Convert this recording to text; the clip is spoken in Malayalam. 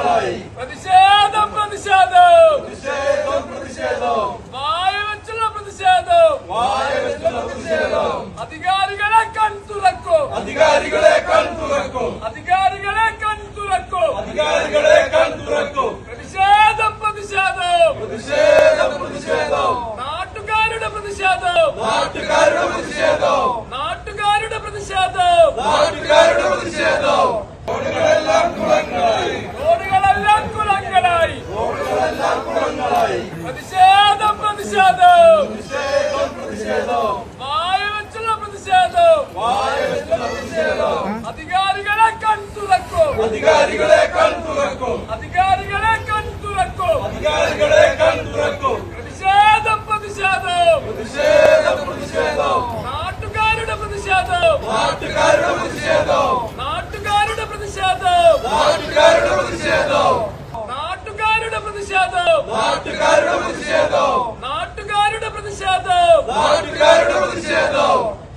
പ്രതിഷേധം പ്രതിഷേധം. പ്രതിഷേധം പ്രതിഷേധം. വായ പ്രതിഷേധം. വായ പ്രതിഷേധം. അധികാരികളെ കൺ തുറക്കും. അധികാരികളെ കൺ തുറക്കും. അധികാരികളെ കൺ തുറക്കും. അധികാരികളെ കൺ തുറക്കും. പ്രതിഷേധം പ്രതിഷേധം. പ്രതിഷേധം പ്രതിഷേധം. നാട്ടുകാരുടെ പ്രതിഷേധം. നാട്ടുകാരുടെ പ്രതിഷേധം. നാട്ടുകാരുടെ പ്രതിഷേധം. നാട്ടുകാർ അധികാരികളെ കൺതുറക്കും. അധികാരികളെ കൺതുറക്കും. അധികാരികളെ കൺതുറക്കും. അധികാരികളെ കൺതുറക്കും. പ്രതിഷേധം പ്രതിഷേധം. പ്രതിഷേധം പ്രതിഷേധം. നാട്ടുകാരുടെ പ്രതിഷേധം. നാട്ടുകാരുടെ പ്രതിഷേധം. നാട്ടുകാരുടെ പ്രതിഷേധം. നാട്ടുകാരുടെ പ്രതിഷേധം. നാട്ടുകാരുടെ പ്രതിഷേധം. നാട്ടുകാരുടെ പ്രതിഷേധം. നാട്ടുകാരുടെ പ്രതിഷേധം. നാട്ടുകാരുടെ